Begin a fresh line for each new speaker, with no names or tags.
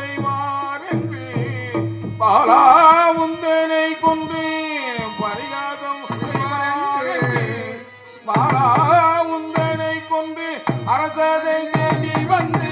செய்வார் என்று பாலா உந்தனை கொண்டு பரிகாசம் பாலா உந்தனை கொண்டு அரசதை தேடி வந்து